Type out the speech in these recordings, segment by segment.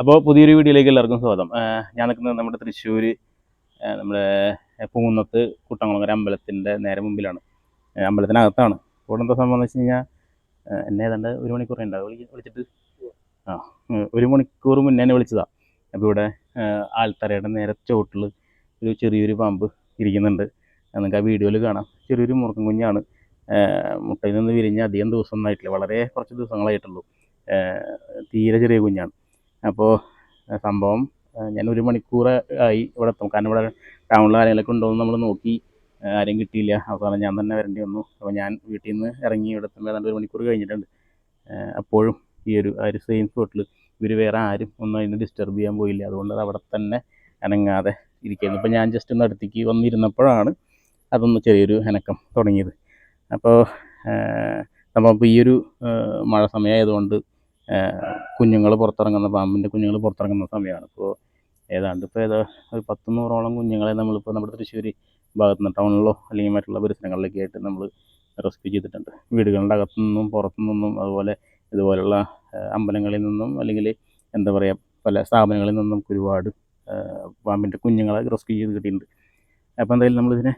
അപ്പോൾ പുതിയൊരു വീഡിയോയിലേക്ക് എല്ലാവർക്കും സ്വാഗതം. ഞാൻ നിൽക്കുന്നത് നമ്മുടെ തൃശ്ശൂർ നമ്മുടെ പൂന്നത്ത് കുട്ടംകുളങ്ങര അമ്പലത്തിന്റെ നേരെ മുമ്പിലാണ്. അമ്പലത്തിനകത്താണ്. ഇവിടെ സംഭവം എന്ന് വെച്ച് കഴിഞ്ഞാൽ എന്നെ ഏതാണ്ട് ഒരു മണിക്കൂർ ഉണ്ടാവും വിളി വിളിച്ചിട്ട്? ആ ഒരു മണിക്കൂർ മുന്നേ എന്നെ വിളിച്ചതാണ് അപ്പോൾ ഇവിടെ ആൽത്തറയുടെ നേരെ ചോട്ടിൽ ഒരു ചെറിയൊരു പാമ്പ് ഇരിക്കുന്നുണ്ട്. നിങ്ങൾക്ക് ആ വീഡിയോയിൽ കാണാം. ചെറിയൊരു മുറുക്കം കുഞ്ഞാണ്. മുട്ടയിൽ നിന്ന് വിരിഞ്ഞ് അധികം ദിവസമൊന്നും ആയിട്ടില്ല. വളരെ കുറച്ച് ദിവസങ്ങളായിട്ടുള്ളൂ. തീരെ ചെറിയ കുഞ്ഞാണ്. അപ്പോൾ സംഭവം ഞാൻ ഒരു മണിക്കൂർ ആയി ഇവിടെ എത്തും. കാരണം ഇവിടെ ടൗണിൽ ആരെങ്കിലൊക്കെ ഉണ്ടോ എന്ന് നമ്മൾ നോക്കി ആരും കിട്ടിയില്ല. അവസാനം ഞാൻ തന്നെ വരേണ്ടി വന്നു. അപ്പോൾ ഞാൻ വീട്ടിൽ നിന്ന് ഇറങ്ങി ഇവിടെ എത്തുമ്പോൾ ഏതാണ്ട് ഒരു മണിക്കൂർ കഴിഞ്ഞിട്ടുണ്ട്. അപ്പോഴും ഈ ഒരു ആ ഒരു സെയിം സ്പോട്ടിൽ ഇവർ വേറെ ആരും ഒന്നും അതിനെ ഡിസ്റ്റർബ് ചെയ്യാൻ പോയില്ല. അതുകൊണ്ട് അത് അവിടെ തന്നെ അനങ്ങാതെ ഇരിക്കുന്നു ഇപ്പോൾ ഞാൻ ജസ്റ്റ് ഒന്ന് അടുത്തേക്ക് വന്നിരുന്നപ്പോഴാണ് അതൊന്ന് ചെറിയൊരു അനക്കം തുടങ്ങിയത്. അപ്പോൾ നമ്മളിപ്പോൾ ഈ ഒരു മഴ സമയമായതുകൊണ്ട് കുഞ്ഞുങ്ങൾ പുറത്തിറങ്ങുന്ന പാമ്പിന്റെ കുഞ്ഞുങ്ങൾ പുറത്തിറങ്ങുന്ന സമയമാണ്. ഇപ്പോൾ ഏതാണ്ട് ഇപ്പോൾ ഏതാ ഒരു പത്ത് നൂറോളം കുഞ്ഞുങ്ങളെ നമ്മളിപ്പോൾ നമ്മുടെ തൃശ്ശൂർ ഭാഗത്തു നിന്ന് ടൗണിലോ അല്ലെങ്കിൽ മറ്റുള്ള പരിസരങ്ങളിലൊക്കെ ആയിട്ട് നമ്മൾ റെസ്ക്യൂ ചെയ്തിട്ടുണ്ട്. വീടുകളുടെ അകത്തു നിന്നും പുറത്തു നിന്നും അതുപോലെ ഇതുപോലുള്ള അമ്പലങ്ങളിൽ നിന്നും അല്ലെങ്കിൽ എന്താ പറയുക പല സ്ഥാപനങ്ങളിൽ നിന്നും നമുക്ക് ഒരുപാട് പാമ്പിന്റെ കുഞ്ഞുങ്ങളെ റെസ്ക്യൂ ചെയ്ത് കിട്ടിയിട്ടുണ്ട്. അപ്പോൾ എന്തായാലും നമ്മളിതിനെ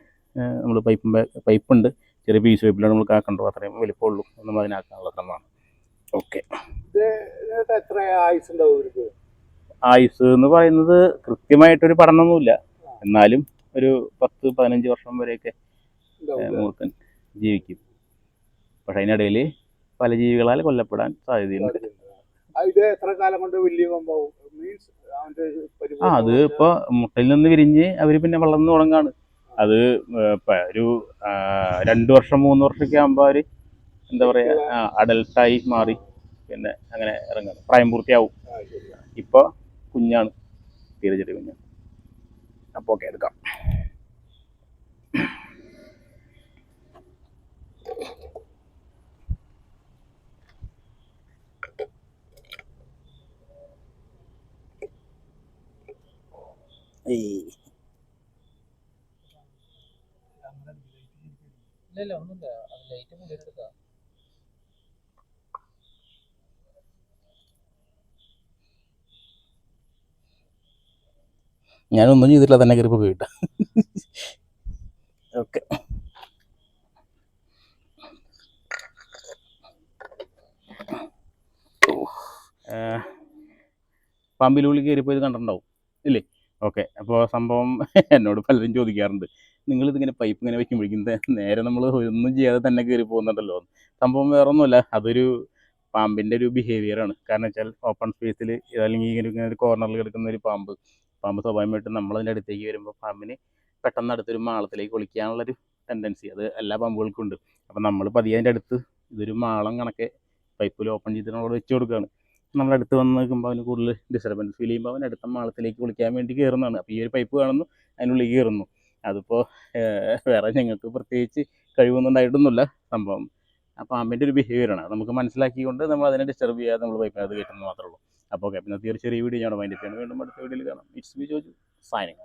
നമ്മൾ പൈപ്പും പൈപ്പുണ്ട്. ചെറിയ പീസ് പൈപ്പിലാണ് നമ്മൾ കാക്കണ്ടോ അത്രയും വലിപ്പമുള്ളൂ. നമ്മൾ അതിനാക്കാനുള്ള ശ്രമമാണ്. ഓക്കെ. എത്ര ആയുസ് ഉണ്ടാവും ഇവർക്ക്? ആയുസ് എന്ന് പറയുന്നത് കൃത്യമായിട്ടൊരു പഠനമൊന്നുമില്ല. എന്നാലും ഒരു പത്ത് പതിനഞ്ച് വർഷം വരെയൊക്കെ മൂർത്തൻ ജീവിക്കും. പക്ഷെ അതിനിടയിൽ പല ജീവികളാൽ കൊല്ലപ്പെടാൻ സാധ്യതയുണ്ട്. ഇത് എത്ര കാലം കൊണ്ട് വലിയ മീൻസ് ആ അത് ഇപ്പോൾ മുട്ടയിൽ നിന്ന് വിരിഞ്ഞ് അവർ പിന്നെ വളർന്നു തുടങ്ങാണ്. അത് ഒരു രണ്ടു രണ്ട് വർഷം മൂന്ന് വർഷമൊക്കെ ആകുമ്പോൾ അവർ എന്താ പറയുക അഡൽട്ടായി മാറി. പിന്നെ അങ്ങനെ ഇറങ്ങുന്നു. പ്രായം പൂർത്തിയാവും. ഇപ്പോൾ കുഞ്ഞാണ്. തീരെ ചെറിയ കുഞ്ഞാണ്. അപ്പോൾ ഓക്കെ എടുക്കാം. ഇല്ലല്ല ഒന്നുമില്ല. ലൈറ്റ് മുകളിലെടുക്കാം ഞാനൊന്നും ചെയ്തിട്ടില്ല തന്നെ കയറി പോയിട്ട് ഓക്കെ. പാമ്പിലുള്ളിൽ കയറിപ്പോയത് കണ്ടിട്ടുണ്ടാവും ഇല്ലേ? ഓക്കെ അപ്പോൾ സംഭവം എന്നോട് പലരും ചോദിക്കാറുണ്ട് നിങ്ങളിതിങ്ങനെ പൈപ്പ് ഇങ്ങനെ വെക്കും ദേ നേരെ നമ്മൾ ഒന്നും ചെയ്യാതെ തന്നെ കയറി പോകുന്നുണ്ടല്ലോ സംഭവം വേറെ ഒന്നുമല്ല അതൊരു പാമ്പിന്റെ ഒരു ബിഹേവിയറാണ് കാരണം വെച്ചാൽ ഓപ്പൺ സ്പേസിൽ അല്ലെങ്കിൽ ഇങ്ങനെ ഇങ്ങനെ ഒരു കോർണറിൽ കിടക്കുന്ന ഒരു പാമ്പ് പാമ്പ് സ്വാഭാവികമായിട്ടും നമ്മളതിന്റെ അടുത്തേക്ക് വരുമ്പോൾ പാമ്പിന് പെട്ടെന്ന് അടുത്തൊരു മാളത്തിലേക്ക് ഒളിക്കാനുള്ളൊരു ടെൻഡൻസി അത് എല്ലാ പാമ്പുകൾക്കും ഉണ്ട് അപ്പം നമ്മൾ പതിയെ അതിന്റെ അടുത്ത് ഇതൊരു മാളം കണക്കെ പൈപ്പിൽ ഓപ്പൺ ചെയ്തിട്ട് വെച്ച് കൊടുക്കുകയാണ് നമ്മുടെ അടുത്ത് വന്ന് നിൽക്കുമ്പോൾ അവന് കൂടുതൽ ഡിസ്റ്റർബൻസ് ഫീൽ ചെയ്യുമ്പോൾ അവൻ അടുത്ത മാളത്തിലേക്ക് വിളിക്കാൻ വേണ്ടി കയറുന്നതാണ് അപ്പോൾ ഈ ഒരു പൈപ്പ് കാണുന്നു അതിനുള്ളിൽ കയറുന്നു അതിപ്പോൾ വേറെ ഞങ്ങൾക്ക് പ്രത്യേകിച്ച് കഴിവൊന്നും ഉണ്ടായിട്ടൊന്നുമില്ല സംഭവം ആ പാമ്പിന്റെ ഒരു ബിഹേവിയറാണ് നമുക്ക് മനസ്സിലാക്കിക്കൊണ്ട് നമ്മൾ അതിനെ ഡിസ്റ്റർബ് ചെയ്യാതെ നമ്മൾ പൈപ്പിനകത്ത് കയറ്റുന്നത് മാത്രമേ ഉള്ളൂ. അപ്പോൾ ഓക്കെ പിന്നെ തീർച്ചയായും ഈ വീഡിയോ ഞാൻ മൈൻഡ് ചെയ്യണം വീണ്ടും അടുത്ത വീഡിയോയിൽ കാണാം. It's B Joju signing